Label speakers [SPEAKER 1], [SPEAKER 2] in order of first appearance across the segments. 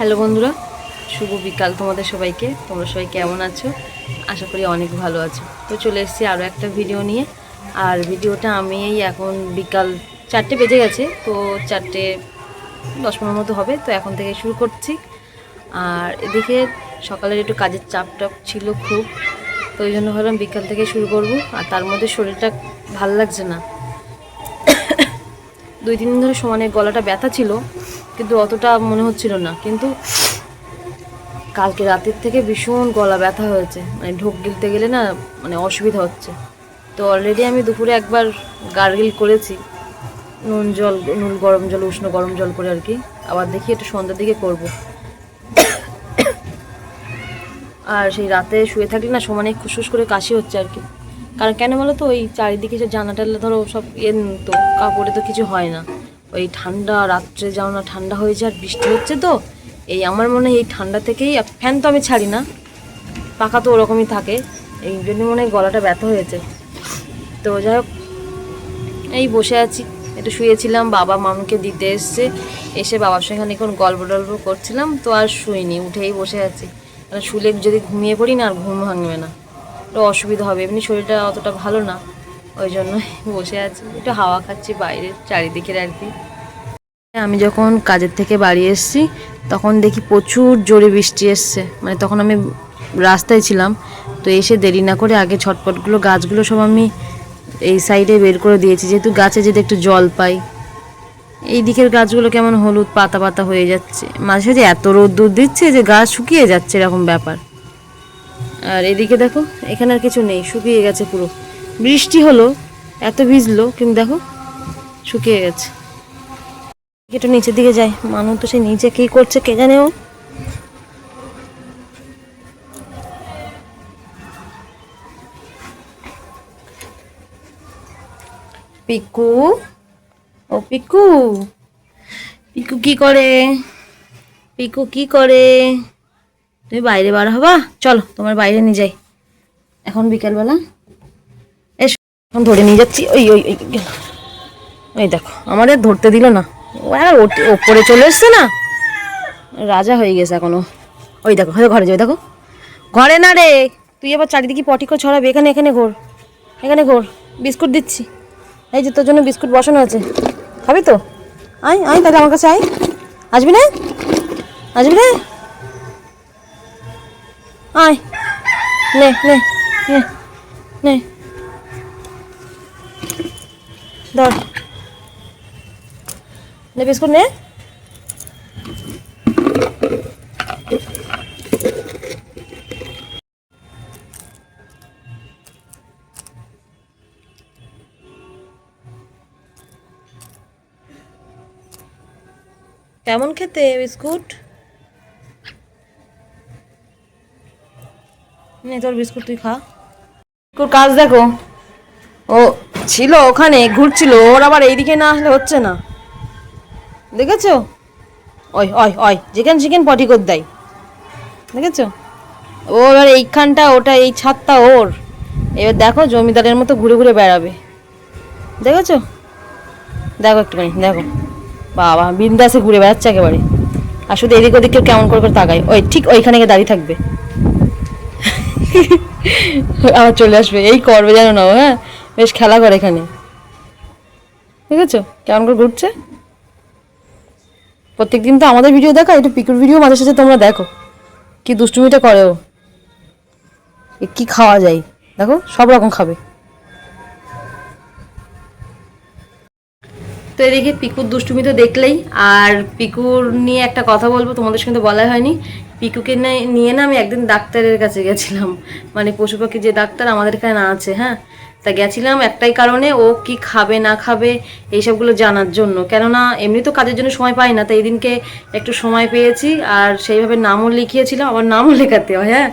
[SPEAKER 1] Hello বন্ধুরা, শুভ বিকাল তোমাদের সবাইকে। তোমরা সবাই কেমন আছো? আশা করি অনেক ভালো আছো। তো চলে এসেছি আরও একটা ভিডিও নিয়ে। আর ভিডিওটা আমি এই এখন বিকাল চারটে বেজে গেছে, তো চারটে দশ পনেরো মতো হবে, তো এখন থেকে শুরু করছি। আর এদিকে সকালের একটু কাজের চাপ টাপ ছিল খুব, তো ওই জন্য ভাবলাম বিকাল থেকে শুরু করব। আর তার মধ্যে শরীরটা ভালো লাগছে না। দুই তিন দিন ধরে সমানে গলাটা ব্যথা ছিল কিন্তু অতটা মনে হচ্ছিল না। কিন্তু কালকে রাতের থেকে ভীষণ গলা ব্যথা হয়েছে। মানে ঢোক গিলতে গেলে না মানে অসুবিধা হচ্ছে। তো অলরেডি আমি দুপুরে একবার গার্গিল করেছি। নুন জল, নুন গরম জল, উষ্ণ গরম জল করে আর কি। আবার দেখি একটু সন্ধ্যার দিকে করব। আর সেই রাতে শুয়ে থাকলে না সমানে খুশুস করে কাশি হচ্ছে আর কি। কারণ কেন বলো তো ওই চারিদিকে যে জানাটা ধরো সব ইয়ে তো কাপড়ে তো কিছু হয় না। ওই ঠান্ডা রাত্রে যাও না ঠান্ডা হয়ে যায় আর বৃষ্টি হচ্ছে তো, এই আমার মনে হয় এই ঠান্ডা থেকেই ফ্যান তো আমি ছাড়ি না। পাখা তো ওরকমই থাকে, এই জন্য মনে হয় গলাটা ব্যথা হয়েছে। তো যাই হোক, এই বসে আছি, একটু শুয়েছিলাম, বাবা মামুকে দিতে এসছে, এসে বাবার সঙ্গে খানিক্ষণ গল্প টল্প করছিলাম, তো আর শুইনি, উঠেই বসে আছি। কারণ শুলে যদি ঘুমিয়ে পড়ি না, আর ঘুম ভাঙবে না। একটু অসুবিধা হবে, এমনি শরীরটা অতটা ভালো না, ওই জন্য বসে আছি, একটু হাওয়া খাচ্ছি বাইরের চারিদিকের আর কি। আমি যখন কাজের থেকে বাড়ি এসেছি, তখন দেখি প্রচুর জোরে বৃষ্টি এসছে। মানে তখন আমি রাস্তায় ছিলাম, তো এসে দেরি না করে আগে ছটপটগুলো, গাছগুলো সব আমি এই সাইডে বের করে দিয়েছি। যেহেতু গাছে যদি একটু জল পাই, এই দিকের গাছগুলো কেমন হলুদ পাতা পাতা হয়ে যাচ্ছে। মাঝে সাঝে এত রোদ্দুর দিচ্ছে যে গাছ শুকিয়ে যাচ্ছে এরকম ব্যাপার। আর এদিকে দেখো, এখানে আর কিছু নেই, শুকিয়ে গেছে পুরো। বৃষ্টি হলো, এত ভিজলো, কিন্তু দেখো, শুকিয়ে গেছে। একটু নিচের দিকে যাই মানুষ তো সে নিচে কি করছে কে জানে ও। পিকু ও পিকু। পিকু কি করে? পিকু কি করে? তুমি বাইরে বার হবা? চলো, তোমার বাইরে নিয়ে যাই। এখন বিকালবেলা। এসো, এখন ধরে নিয়ে যাচ্ছি। ওই ওই ওই দেখো আমাদের ধরতে দিল না। ওপরে চলে এসছে না? রাজা হয়ে গেছে এখনও। ওই দেখো ঘরে যাবে, দেখো। ঘরে না রে, তুই এবার চারিদিকে পটিকো ছড়াবে, এখানে এখানে ঘোর এখানে ঘোর, বিস্কুট দিচ্ছি। এই যে তোর জন্য বিস্কুট বসানো আছে। খাবি তো? আয় আয় তাহলে আমার কাছে আয়। আসবি না? আসবি না? আয়। নে নে নে নে। ধর। বিস্কুট নে কেমন খেতে, বিস্কুট? নে, তোর বিস্কুট তুই খা। কাজ দেখো। ও ছিল ওখানে, ঘুরছিল, ওর আবার এইদিকে না আসলে হচ্ছে না। দেখেছ? ওই ওই ওই, যেখানে সেখানে পটি করে দেয়। দেখেছ? ও এবার এইখানটা, ওটা, এই ছাদটা ওর। এবার দেখো, জমিদারের মতো ঘুরে ঘুরে বেড়াবে। দেখেছ? দেখো একটুখানি, দেখো। বাবা, বিন্দাসে ঘুরে বেড়াচ্ছে একেবারে। আর শুধু এদিক ওদিক কেউ কেমন করে করে তাকায়। ওই, ঠিক ওইখানে গিয়ে দাঁড়িয়ে থাকবে। আবার চলে আসবে। এই করবে জানো না হ্যাঁ? বেশ খেলা করে এখানে। ঠিক আছে কেমন করে ঘুরছে? প্রত্যেকদিন তো আমাদের ভিডিও দেখা একটু পিকুর ভিডিও মাঝে সাথে তোমরা দেখো। কি দুষ্টুমিটা করে ও। কি খাওয়া যায়? দেখো, সব রকম খাবে। তো এদিকে পিকুর দুষ্টুমি তো দেখলেই, আর পিকুর নিয়ে একটা কথা বলব, তোমাদের সঙ্গে বলা হয়নি। পিকুকে নিয়ে না আমি একদিন ডাক্তারের কাছে গেছিলাম। মানে পশু পাখি যে ডাক্তার আমাদের এখানে আছে হ্যাঁ? তা গেছিলাম একটাই কারণে, ও কি খাবে, না খাবে, এইসবগুলো জানার জন্য। কেননা, এমনি তো কাজের জন্য সময় পাই না তাই এদিনকে একটু সময় পেয়েছি, আর সেইভাবে নামও লিখিয়েছিলাম, আবার নামও লেখাতে হয় হ্যাঁ?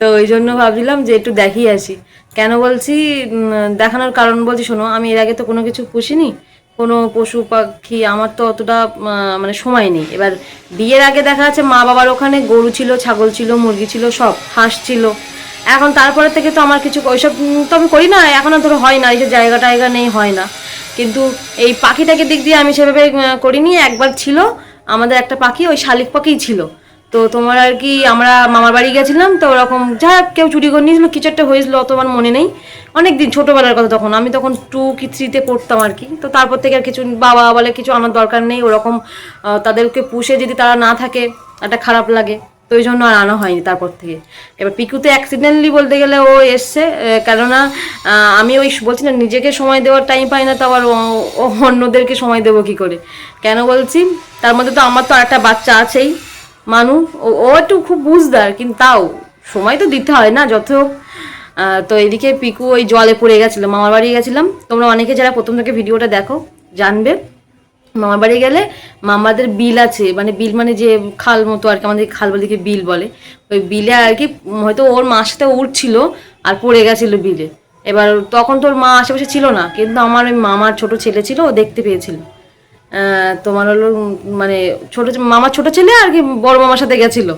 [SPEAKER 1] তো ওই জন্য ভাবছিলাম যে একটু দেখিয়ে আসি। কেন বলছি দেখানোর কারণ বলছি, শোনো, আমি এর আগে তো কোনো কিছু পুষিনি, কোনো পশু পাখি, আমার তো অতটা মানে সময় নেই। এবার বিয়ের আগে দেখা যাচ্ছে মা বাবার ওখানে গরু ছিল, ছাগল ছিল, মুরগি ছিল, সব হাঁস ছিল। এখন তারপরে থেকে তো আমার কিছু ওইসব তো আমি করি না, এখন আর ধরো হয় না এইসব জায়গা টায়গা নেই, হয় না। কিন্তু এই পাখিটাকে দিক দিয়ে আমি সেভাবে করিনি, একবার ছিল, আমাদের একটা পাখি, ওই শালিক পাখিই ছিল। তো তোমার আর কি, আমরা মামার বাড়ি গেছিলাম, তো ওরকম যা কেউ চুরি করে নিয়েছিল, কিছু একটা হয়েছিল, অত আমার মনে নেই। অনেক দিন ছোটোবেলার কথা তখন, আমি তখন টু কি থ্রিতে পড়তাম আর কি। তো তারপর থেকে আর কিছু বাবা বলে কিছু আমার দরকার নেই, ওরকম তাদেরকে পুষে যদি তারা না থাকে, একটা খারাপ লাগে। তো ওই জন্য আর আনা হয়নি তারপর থেকে। এবার পিকুতে অ্যাক্সিডেন্টলি বলতে গেলে ও এসছে কেননা আমি ওই বলছি না, নিজেকে সময় দেওয়ার টাইম পাই না, তো আবার অন্যদেরকে সময় দেবো কি করে? কেন বলছি? তার মধ্যে তো আমার তো আরেকটা বাচ্চা আছেই, মানু, ও- একটু খুব বুঝদার, কিন্তু তাও সময় তো দিতে হয় না, যত তো এদিকে পিকু ওই জলে পড়ে গেছিল, মামার বাড়ি গেছিলাম। তোমরা অনেকে যারা প্রথম থেকে ভিডিওটা দেখো, জানবে। মামার বাড়ি গেলে মামাদের বিল আছে মানে বিল মানে যে খাল মতো আর কি, আমাদের খাল বলিকে বিল বলে। ওই বিলে আর কি হয়তো ওর মার সাথে উঠছিল আর পড়ে গেছিল বিলে। এবার তখন তোর মা আশেপাশে ছিল না, কিন্তু আমার ওই মামার ছোট ছেলে ছিল, ও দেখতে পেয়েছিল। তোমার হলো মানে ছোট মামার ছোট ছেলে আর কি বড় মামার সাথে গেছিল।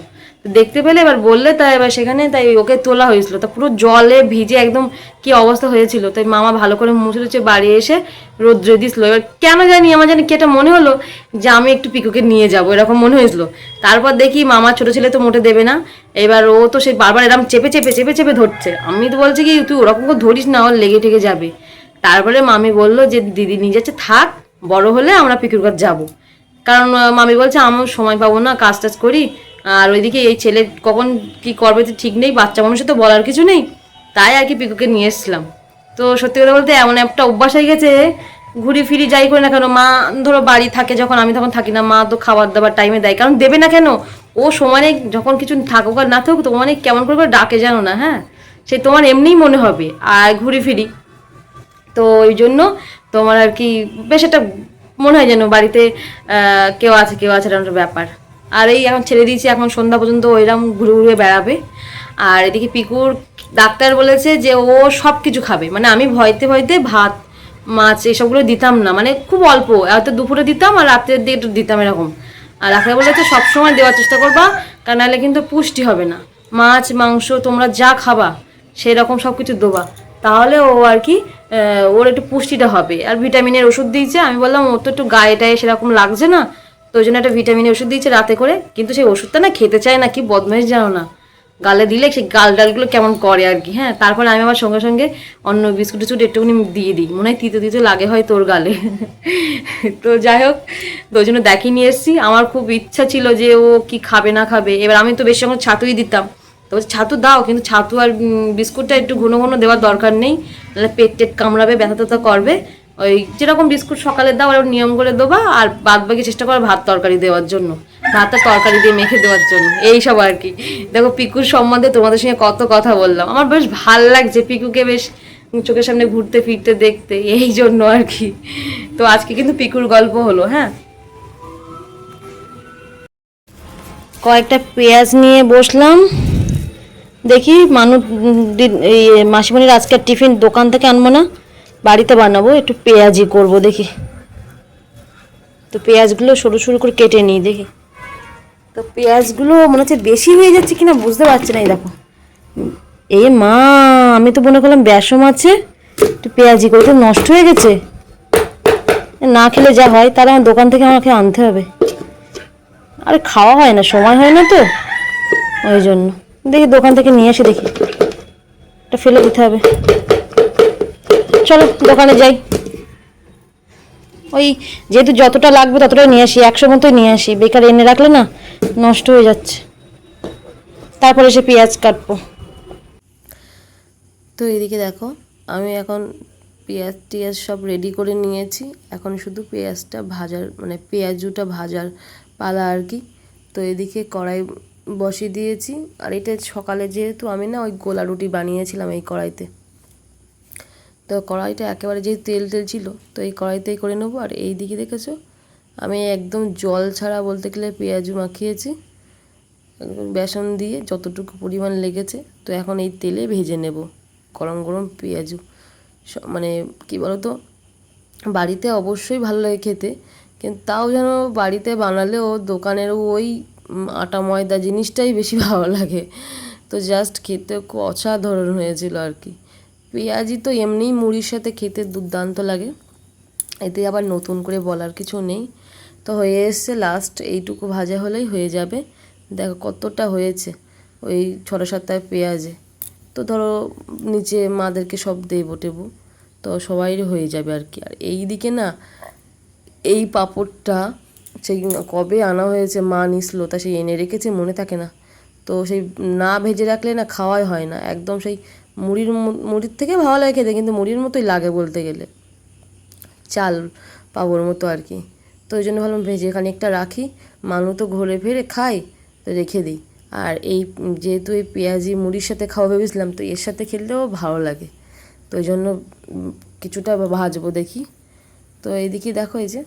[SPEAKER 1] দেখতে পেলে, এবার বললে তাই, এবার সেখানে তাই ওকে তোলা হয়েছিল। তা পুরো জলে ভিজে একদম কি অবস্থা হয়েছিল। তাই মামা ভালো করে মুছে টুছে বাড়ি এসে রোদ্রে দিছিল। এবার কেন জানি, আমার জানি কি এটা মনে হলো যে আমি একটু পিকুকে নিয়ে যাব, এরকম মনে হয়েছিল। তারপর দেখি মামার ছোট ছেলে তো মোটে দেবে না। এবার ও তো সে বারবার এরকম চেপে চেপে চেপে চেপে ধরছে। আমি তো বলছি কি, তুই ওরকম করে ধরিস না, ওর লেগে টেগে যাবে। তারপরে মামি বলল যে, দিদি নিয়ে যাচ্ছে, থাক, বড় হলে আমরা পিকুর কাছে যাব। কারণ মামি বলছে আমার সময় পাবো না, কাজ টাজ করি। আর ওইদিকে এই ছেলে কখন কি করবে তো ঠিক নেই, বাচ্চা মানুষের তো বলার কিছু নেই। তাই আর কি পিকুকে নিয়ে এসেছিলাম। তো সত্যি কথা বলতে এমন একটা অভ্যাস হয়ে গেছে, ঘুরি ফিরি যাই করে না কেন, মা ধরো বাড়ি থাকে যখন, আমি তখন থাকি না, মা তো খাবার দাবার টাইমে দেয়। কারণ দেবে না কেন? ও সমানে যখন কিছু থাকুক আর না থাকুক, তো মানে কেমন করে করে ডাকে জানো না হ্যাঁ? সে তোমার এমনিই মনে হবে, আর ঘুরি ফিরি। তো ওই জন্য তোমার আর কি বেশ একটা মনে হয় যেন বাড়িতে কেউ আছে কেউ আছে এরকম ব্যাপার। আর এই এখন ছেড়ে দিয়েছি, এখন সন্ধ্যা পর্যন্ত ওইরকম ঘুরে ঘুরে বেড়াবে। আর এদিকে পিকুর ডাক্তার বলেছে যে ও সব কিছু খাবে। মানে আমি ভয়তে ভয়তে ভাত, মাছ এসবগুলো দিতাম না। মানে খুব অল্প, হয়তো দুপুরে দিতাম আর রাত্রের দিকে একটু দিতাম এরকম। আর ডাক্তার বলেছে, সবসময় দেওয়ার চেষ্টা করবা, কারণ নাহলে কিন্তু পুষ্টি হবে না। মাছ, মাংস, তোমরা যা খাবা সেই রকম সব কিছু দেবা। তাহলে ও আর কি ওর একটু পুষ্টিটা হবে। আর ভিটামিনের ওষুধ দিয়েছে, আমি বললাম, ওর তো একটু গায়ে টায়ে সেরকম লাগছে না। তো ওই জন্য একটা ভিটামিনের ওষুধ দিয়েছে রাতে করে, কিন্তু সেই ওষুধটা না খেতে চায় না, কি বদমাইশ জানো না। গালে দিলে সেই গাল ডালগুলো কেমন করে আর কি হ্যাঁ? তারপরে আমি আমার সঙ্গে সঙ্গে অন্য বিস্কুট টিস্কুট একটুখানি দিয়ে দিই, মনে হয় তিতো তিতো লাগে হয় তোর গালে। তো যাই হোক তো ওই জন্য দেখিয়ে নিয়ে এসেছি। আমার খুব ইচ্ছা ছিল যে ও কি খাবে না খাবে। এবার আমি তো বেশ সঙ্গে ছাতুই দিতাম। তো ছাতু দাও, কিন্তু ছাতু আর বিস্কুটটা একটু ঘন ঘন দেওয়ার দরকার নেই। নাহলে পেট টেট কামড়াবে ব্যথা ট্যাথা করবে। ওই যেরকম বিস্কুট সকালে দাও, ওরকম নিয়ম করে দেবা আর বাদ বাকি চেষ্টা করো ভাত তরকারি দেওয়ার জন্য। ভাত আর তরকারি দিয়ে মেখে দেওয়ার জন্য। এই সব আর কি। দেখো পিকুর সম্বন্ধে তোমাদের সঙ্গে কত কথা বললাম। আমার বেশ ভালো লাগছে পিকুকে বেশ চোখের সামনে ঘুরতে, ফিরতে, দেখতে, এই জন্য আর কি। তো আজকে কিন্তু পিকুর গল্প হলো হ্যাঁ? কয়েকটা পেঁয়াজ নিয়ে বসলাম। দেখি মানুষ এই মাসিমণির আজকের টিফিন দোকান থেকে আনব না? বাড়িতে বানাবো, একটু পেঁয়াজি করব, দেখি। তো পেঁয়াজগুলো সরু সরু করে কেটে নিই, দেখি। তো পেঁয়াজগুলো মনে হচ্ছে বেশি হয়ে যাচ্ছে কিনা বুঝতে পারছি না, এই দেখো। এ মা, আমি তো মনে করলাম বেসম আছে, একটু পেঁয়াজি করে, তো নষ্ট হয়ে গেছে। না খেলে যা হয়, তাহলে আমার দোকান থেকে আমাকে আনতে হবে। আরে খাওয়া হয় না, সময় হয় না তো, ওই জন্য। দেখি দোকান থেকে নিয়ে এসে দেখি। এটা ফেলে দিতে হবে। চলো দোকানে যাই। ওই যেহেতু যতটা লাগবে ততটাই নিয়ে আসি, একশো মতোই নিয়ে আসি। বেকার এনে রাখলে না নষ্ট হয়ে যাচ্ছে। তারপরে সে পেঁয়াজ কাটবো। তো এদিকে দেখো, আমি এখন পেঁয়াজ টিয়াজ সব রেডি করে নিয়েছি। এখন শুধু পেঁয়াজটা ভাজার মানে পেঁয়াজুটা ভাজার পালা আর কি। তো এদিকে কড়াই বসিয়ে দিয়েছি। আর এটা সকালে যেহেতু আমি না ওই গোলা রুটি বানিয়েছিলাম এই কড়াইতে। তো কড়াইটা একেবারে যেহেতু তেল তেল ছিল, তো এই কড়াইতেই করে নেব। আর এই দিকে দেখেছ, আমি একদম জল ছাড়া বলতে গেলে পেঁয়াজু মাখিয়েছি বেসন দিয়ে যতটুকু পরিমাণ লেগেছে, তো এখন এই তেলে ভেজে নেব গরম গরম পেঁয়াজু। মানে কি তো বাড়িতে অবশ্যই ভালো লাগে খেতে, কিন্তু তাও যেন বাড়িতে বানালেও দোকানের ওই আটা, ময়দা জিনিসটাই বেশি ভালো লাগে। তো জাস্ট খেতে অসাধারণ হয়েছিল আর কি। পেঁয়াজি তো এমনিই মুড়ির সাথে খেতে দুর্দান্ত লাগে। এতে আবার নতুন করে বলার কিছু নেই। তো হয়ে এসছে লাস্ট এইটুকু ভাজা হলেই হয়ে যাবে। দেখো কতটা হয়েছে ওই ছটা সাতটা পেঁয়াজে। তো ধরো নিচে মাদেরকে সব দেবো টেবো। তো সবাইরই হয়ে যাবে আর কি। আর এই দিকে না, এই পাঁপড়টা সেই কবে আনা হয়েছে মা নিসলো তা সেই এনে রেখেছে, মনে থাকে না। তো সেই না ভেজে রাখলে না খাওয়াই হয় না। একদম সেই মুড়ির মুড়ির থেকে ভালো লাগে খেতে, কিন্তু মুড়ির মতোই লাগে বলতে গেলে। চাল, পাবর মতো আর কি। তো ওই জন্য ভাবলাম ভেজে খানিকটা রাখি। মানু তো ঘুরে ফেরে খাই তো রেখে দিই। আর এই যেহেতু এই পেঁয়াজি মুড়ির সাথে খাওয়া ভেবেছিলাম, তো এর সাথে খেললেও ভালো লাগে। তো ওই জন্য কিছুটা ভাজবো দেখি। তো এইদিকে দেখো এই যে,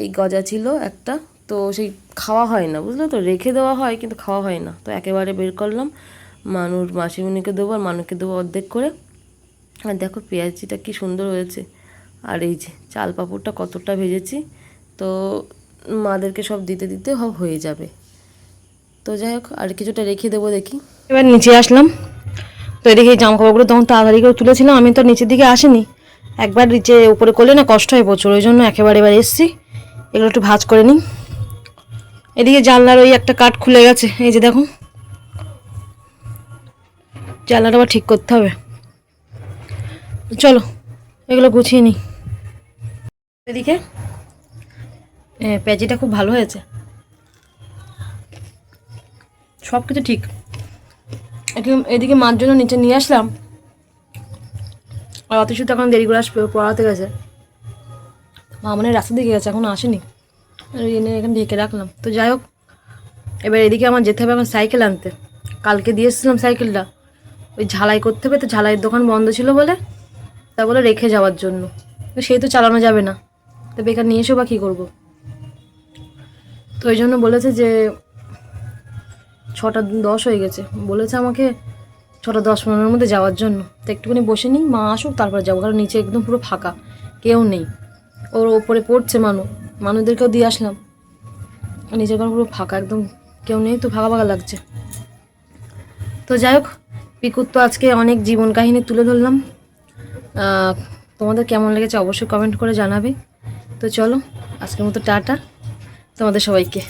[SPEAKER 1] এই গজা ছিল একটা, তো সেই খাওয়া হয় না, বুঝলে তো? রেখে দেওয়া হয়, কিন্তু খাওয়া হয় না। তো একেবারে বের করলাম। মানুর মাসিমণিকে দেবো আর মানুকে দেবো অর্ধেক করে। আর দেখো পেঁয়াজিটা কি সুন্দর হয়েছে। আর এই যে চাল পাঁপড়টা কতটা ভেজেছি। তো মাদেরকে সব দিতে দিতে হয়ে যাবে। তো যাই হোক, আর কিছুটা রেখে দেবো দেখি। এবার নিচে আসলাম। তো এদিকে জামা কাপড়গুলো তখন তাড়াতাড়ি করে তুলেছিলাম। আমি তো নিচের দিকে আসিনি। একবার নিচে উপরে করলে না কষ্ট হয় প্রচুর। ওই জন্য একেবারে এবার এসছি। এগুলো একটু ভাজ করে নিই। এদিকে জানলার ওই একটা কাঠ খুলে গেছে। এই যে দেখো। জানলাটা আবার ঠিক করতে হবে। চলো, এগুলো গুছিয়ে নিই। এদিকে পেঁয়াজিটা খুব ভালো হয়েছে। সব কিছু ঠিক। এদিকে মার জন্য নিচে নিয়ে আসলাম। আর অতিশু তো এখন দেরি করে আসবে পড়াতে গেছে। মা মানে রাস্তা দিকে গেছে, এখন আসেনি। এনে এখানে ঢেকে রাখলাম। তো যাই হোক, এবার এদিকে আমার যেতে হবে আমার সাইকেল আনতে। কালকে দিয়ে এসেছিলাম সাইকেলটা। ওই ঝালাই করতে হবে, তো ঝালাইয়ের দোকান বন্ধ ছিল বলে তা বলে রেখে যাওয়ার জন্য। তো সেই তো চালানো যাবে না। তো বেকার নিয়ে এসো বা কী করব? তো ওই জন্য বলেছে যে ছটা দশ হয়ে গেছে। বলেছে আমাকে ছটা দশ পনেরোর মধ্যে যাওয়ার জন্য। তো একটুখানি বসে নিই, মা আসুক, তারপরে যাব। কারণ নিচে একদম পুরো ফাঁকা, কেউ নেই। ওর ওপরে পড়ছে মানু মানুষদেরকেও দিয়ে আসলাম। আর নিচে ঘর পুরো ফাঁকা, একদম কেউ নেই, তো ফাঁকা ফাঁকা লাগছে। তো যাই হোক পিকুর তো আজকে অনেক জীবন কাহিনী তুলে ধরলাম। তোমাদের কেমন লেগেছে অবশ্যই কমেন্ট করে জানাবে। তো চলো, আজকের মতো টাটা তোমাদের সবাইকে।